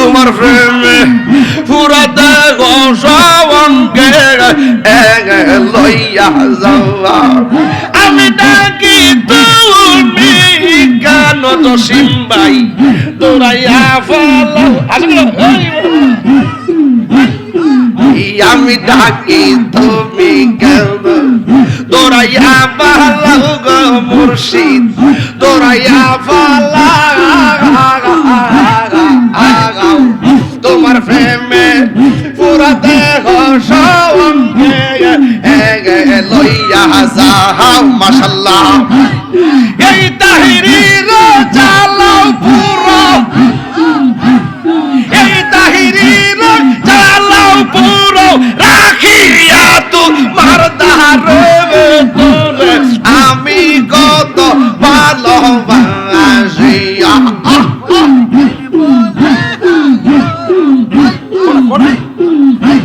তোমার প্রেমে পুরা দেহ সবঙ্গে লইয়া যাওয়া। আমি ডাকি তুমি কেন তো সিম্বাই তোরাইয়া ফলা? আসলে আমি ডাকি তুমি কেন? তোরাইয়া পালাও গো মুর্শিদ। তোরাইয়া পালাও প্রেমে পুরা দেহ সঙ্গে লইয়া যাও মাশাল্লাহ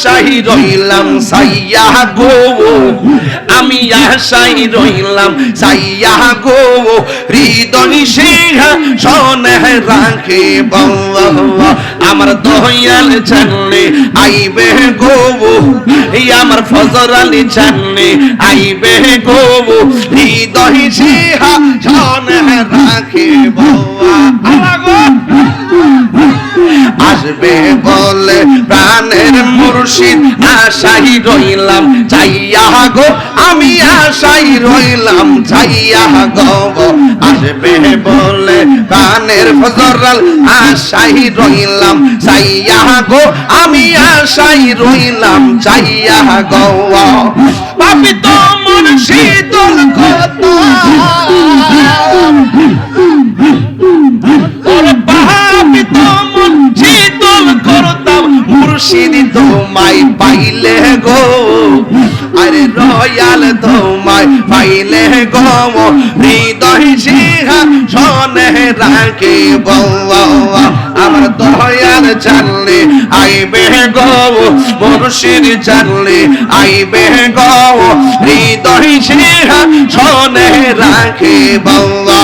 আশাই রইলাম, সাইয়া গো। আমি আশাই রইলাম, সাইয়া গো। হৃদয় সিংহা সনে রাখে আমার দয়াল জানলে আইবে গো। আমার ফজর আলী জানলে আইবে গো। হৃদয় সিংহা সনে রাখে গো আসবে প্রাণের মুর্শিদ আশাই রইলাম চাইয়া গো, আমি আশাই রইলাম চাইয়া গো আসবে বলে প্রাণের ফজরাল আশাই রইলাম চাইয়া গো, আমি আশাই রইলাম চাইয়া গো। পাপি তো মুর্শিদুল কত পাপি তো মুর্শিদ তোমায় পাইলে গো। আরে রয়াল তোমায় পাইলে গো। হৃদয় সিংহা সনে রাখে বৌয়া আমার দয়াল জানলে আইবে গো। মুর্শিদ জানলে আইবে গো। হৃদয় সিংহা সনে রাখে বৌয়া